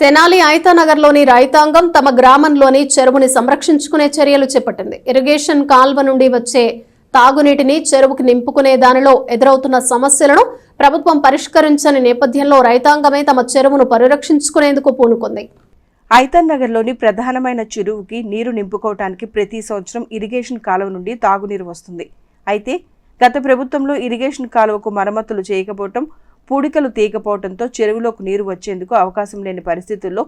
తెనాలి ఐతానగర్లోని రైతాంగం తమ గ్రామంలోని చెరువుని సంరక్షించుకునే చర్యలు చేపట్టింది. ఇరిగేషన్ కాల్వ నుండి వచ్చే తాగునీటిని చెరువుకు నింపుకునే దానిలో ఎదురవుతున్న సమస్యలను ప్రభుత్వం పరిష్కరించని నేపథ్యంలో రైతాంగమే తమ చెరువును పరిరక్షించుకునేందుకు పూనుకుంది. ఐతన్నగర్లోని ప్రధానమైన చెరువుకి నీరు నింపుకోవటానికి ప్రతి సంవత్సరం ఇరిగేషన్ కాలువ నుండి తాగునీరు వస్తుంది. అయితే గత ప్రభుత్వంలో ఇరిగేషన్ కాలువకు మరమ్మతులు చేయకపోవటం పూడికలు తీయకపోవడంతో చెరువులోకి నీరు వచ్చేందుకు అవకాశం లేని పరిస్థితుల్లో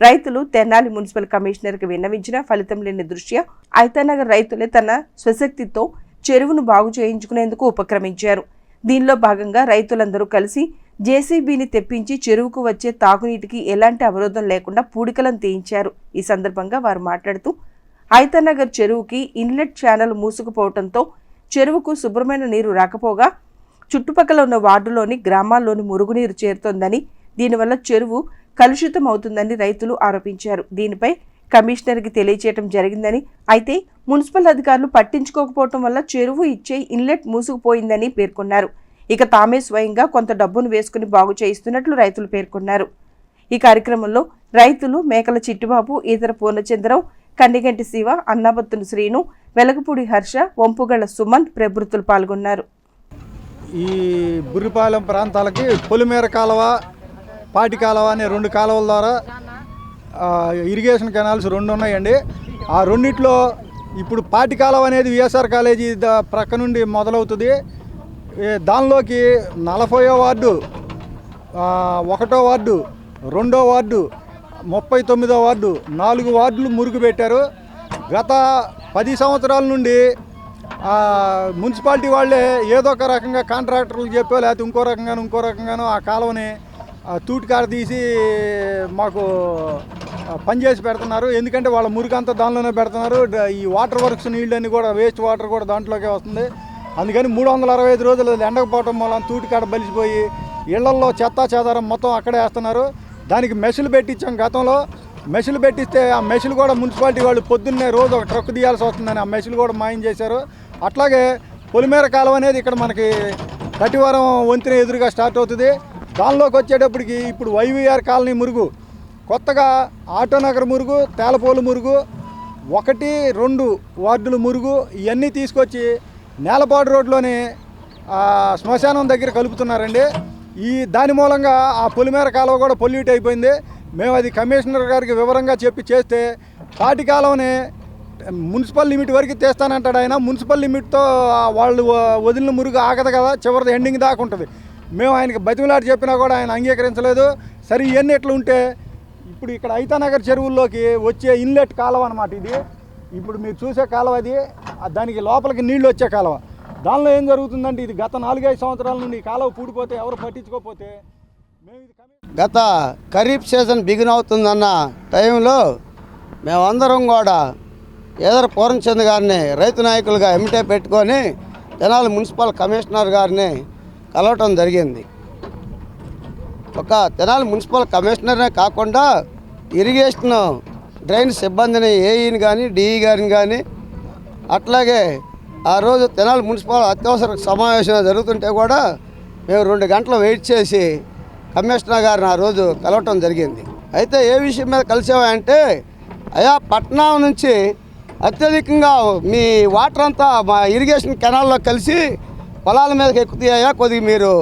రైతులు తెనాలి మున్సిపల్ కమిషనర్కి విన్నవించిన ఫలితం లేని దృష్ట్యా ఐతనగర్ రైతులే తన స్వశక్తితో చెరువును బాగు చేయించుకునేందుకు ఉపక్రమించారు. దీనిలో భాగంగా రైతులందరూ కలిసి జేసీబీని తెప్పించి చెరువుకు వచ్చే తాగునీటికి ఎలాంటి అవరోధం లేకుండా పూడికలను తీయించారు. ఈ సందర్భంగా వారు మాట్లాడుతూ ఐతనగర్ చెరువుకి ఇన్లెట్ ఛానల్ మూసుకుపోవడంతో చెరువుకు శుభ్రమైన నీరు రాకపోగా చుట్టుపక్కల ఉన్న వార్డులోని గ్రామాల్లోని మురుగునీరు చేరుతోందని దీనివల్ల చెరువు కలుషితం అవుతుందని రైతులు ఆరోపించారు. దీనిపై కమిషనర్కి తెలియచేయడం జరిగిందని అయితే మున్సిపల్ అధికారులు పట్టించుకోకపోవటం వల్ల చెరువు ఇచ్చే ఇన్లెట్ మూసుకుపోయిందని పేర్కొన్నారు. ఇక తామే స్వయంగా కొంత డబ్బును వేసుకుని బాగు చేయిస్తున్నట్లు రైతులు పేర్కొన్నారు. ఈ కార్యక్రమంలో రైతులు మేకల చిట్టిబాబు ఈతర పూర్ణచంద్రరావు కండిగంటి శివ అన్నాబత్తుని శ్రీను వెలగపూడి హర్ష వంపుగళ్ళ సుమన్ ప్రభృతులు పాల్గొన్నారు. ఈ బుర్రిపాలెం ప్రాంతాలకి పొలిమేర కాలువ పాటి కాలువ అనే రెండు కాలువల ద్వారా ఇరిగేషన్ కెనాల్స్ రెండు ఉన్నాయండి. ఆ రెండిట్లో ఇప్పుడు పాటి కాలువ అనేది విఎస్ఆర్ కాలేజీ ద- ప్రక్క నుండి మొదలవుతుంది. దానిలోకి నలభయో వార్డు ఒకటో వార్డు రెండో వార్డు ముప్పై తొమ్మిదో వార్డు నాలుగు వార్డులు మురుగు పెట్టారు గత పది సంవత్సరాల నుండి మున్సిపాలిటీ వాళ్ళే ఏదో ఒక రకంగా కాంట్రాక్టర్లు చెప్పో లేకపోతే ఇంకో రకంగాను ఇంకో రకంగానో ఆ కాలువని ఆ, తూటికాడ తీసి మాకు పనిచేసి పెడుతున్నారు. ఎందుకంటే వాళ్ళ మురికంతా దానిలోనే పెడుతున్నారు. ఈ వాటర్ వర్క్స్ నీళ్ళన్నీ కూడా వేస్ట్ వాటర్ కూడా దాంట్లోకే వస్తుంది. అందుకని మూడు వందల అరవై ఐదు రోజులు ఎండకపోవటం వల్ల తూటికాడ బలిసిపోయి ఇళ్ళల్లో చెత్త చెదారం మొత్తం అక్కడే వేస్తున్నారు. దానికి మెషిల్ పెట్టించాం గతంలో. మెషిల్ పెట్టిస్తే ఆ మెషిల్ కూడా మున్సిపాలిటీ వాళ్ళు పొద్దున్నే రోజు ఒక ట్రక్ తీయాల్సి వస్తుందని ఆ మెషిల్ కూడా మాయం చేశారు. అట్లాగే పొలిమేర కాలం అనేది ఇక్కడ మనకి కటివరం వంతెన ఎదురుగా స్టార్ట్ అవుతుంది. దానిలోకి వచ్చేటప్పటికి ఇప్పుడు వైవీఆర్ కాలనీ మురుగు కొత్తగా ఆటోనగర్ మురుగు తేలపోలు మురుగు ఒకటి రెండు వార్డులు మురుగు ఇవన్నీ తీసుకొచ్చి నేలపాడు రోడ్లోని శ్మశానం దగ్గర కలుపుతున్నారండి. ఈ దాని మూలంగా ఆ పొలిమేర కాలువ కూడా పొల్యూట్ అయిపోయింది. మేము అది కమిషనర్ గారికి వివరంగా చెప్పి చేస్తే పాటి కాలువని మున్సిపల్ లిమిట్ వరకు తెస్తానంటాడు ఆయన. మున్సిపల్ లిమిట్తో వాళ్ళు వదిలిన మురుగు ఆగదు కదా చివరిది ఎండింగ్ దాకా ఉంటుంది. మేము ఆయనకి బతిమలాడి చెప్పినా కూడా ఆయన అంగీకరించలేదు. సరే ఇవన్నీ ఎట్లా ఉంటే ఇప్పుడు ఇక్కడ ఐతానగర్ చెరువుల్లోకి వచ్చే ఇన్లెట్ కాలువ అనమాట ఇది. ఇప్పుడు మీరు చూసే కాలువ అది. దానికి లోపలికి నీళ్ళు వచ్చే కాలువ. దానిలో ఏం జరుగుతుందంటే ఇది గత నాలుగైదు సంవత్సరాల నుండి ఈ కాలువ పూడిపోతే ఎవరు పట్టించుకోకపోతే గత ఖరీఫ్ సీజన్ బిగిన్ అవుతుందన్న టైంలో మేమందరం కూడా ఏదర పూర్ణచంద్ గారిని రైతు నాయకులుగా ఎమిటే పెట్టుకొని తెనాలి మున్సిపల్ కమిషనర్ గారిని కలవటం జరిగింది. ఒక తెనాలి మున్సిపల్ కమిషనరే కాకుండా ఇరిగేషన్ డ్రైన్ సిబ్బందిని ఏఈని కానీ డిఈ గారిని కానీ అట్లాగే ఆ రోజు తెనాలి మున్సిపల్ అత్యవసర సమావేశం జరుగుతుంటే కూడా మేము రెండు గంటలు వెయిట్ చేసి కమిషనర్ గారిని ఆ రోజు కలవటం జరిగింది. అయితే ఏ విషయం మీద కలిసామంటే అయా పట్నం నుంచి అత్యధికంగా మీ వాటర్ అంతా మా ఇరిగేషన్ కెనాల్లో కలిసి పొలాల మీదకి ఎక్కుతాయా? కొద్దిగా మీరు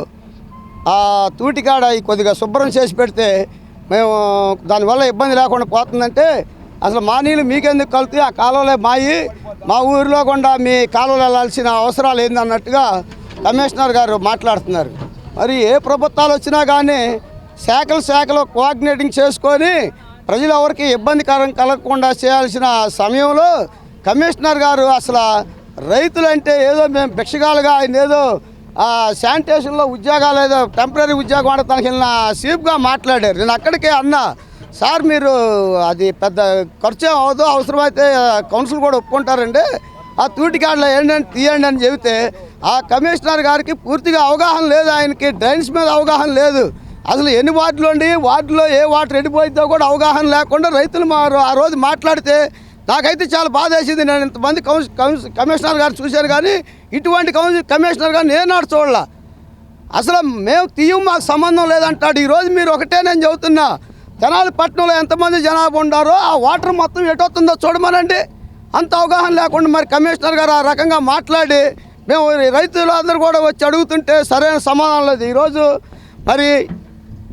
ఆ తూటికాడ కొద్దిగా శుభ్రం చేసి పెడితే మేము దానివల్ల ఇబ్బంది లేకుండా పోతుందంటే అసలు మా నీళ్ళు మీకెందుకు కలుతాయి? ఆ కాలువలే మాయి. మా ఊరిలో కూడా మీ కాలువలు వెళ్ళాల్సిన అవసరాలు ఏందన్నట్టుగా కమిషనర్ గారు మాట్లాడుతున్నారు. మరి ఏ ప్రభుత్వాలు వచ్చినా కానీ శాఖలు శాఖలు కోఆర్డినేటింగ్ చేసుకొని ప్రజలు ఎవరికి ఇబ్బందికరం కలగకుండా చేయాల్సిన సమయంలో కమిషనర్ గారు అసలు రైతులంటే ఏదో మేము భిక్షగాలుగా ఆయన ఏదో ఆ శానిటేషన్లో ఉద్యోగాలు ఏదో టెంపరీ ఉద్యోగం ఆడతానికి వెళ్ళిన సీప్గా మాట్లాడారు. నేను అక్కడికే అన్నా. సార్ మీరు అది పెద్ద ఖర్చు అవ్వదు అవసరమైతే కౌన్సిల్ కూడా ఒప్పుకుంటారండి. ఆ తూటికాడలో ఏంటంటే తీయండి అని చెబితే ఆ కమిషనర్ గారికి పూర్తిగా అవగాహన లేదు ఆయనకి డ్రైన్స్ మీద అవగాహన లేదు. అసలు ఎన్ని వార్డులు ఉండి వార్డులో ఏ వాటర్ ఎండిపోయిద్దో కూడా అవగాహన లేకుండా రైతులు మా ఆ రోజు మాట్లాడితే నాకైతే చాలా బాధ వేసింది నేను ఇంతమంది కౌన్స్ కౌన్స్ కమిషనర్ గారు చూశాను కానీ ఇటువంటి కౌన్స్ కమిషనర్ గారు నేను నాడు చూడాల. అసలు మేము తీయం మాకు సంబంధం లేదంటాడు. ఈరోజు మీరు ఒకటే నేను చెబుతున్నా. జనాలు పట్టణంలో ఎంతమంది జనాభా ఉండారో ఆ వాటర్ మొత్తం ఎటవుతుందో చూడమనండి. అంత అవగాహన లేకుండా మరి కమిషనర్ గారు ఆ రకంగా మాట్లాడి మేము రైతులందరూ కూడా వచ్చి అడుగుతుంటే సరైన సమాధానం లేదు. ఈరోజు మరి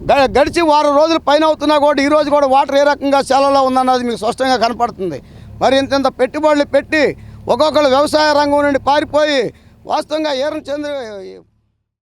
గడిచి వారం రోజులు పైన అవుతున్నా కూడా ఈరోజు కూడా వాటర్ ఏ రకంగా సెలవులో ఉందన్నది మీకు స్పష్టంగా కనపడుతుంది. మరి ఇంత ఇంత పెట్టుబడులు పెట్టి ఒక్కొక్కరు వ్యవసాయ రంగం నుండి పారిపోయి వాస్తవంగా ఏరం చంద్ర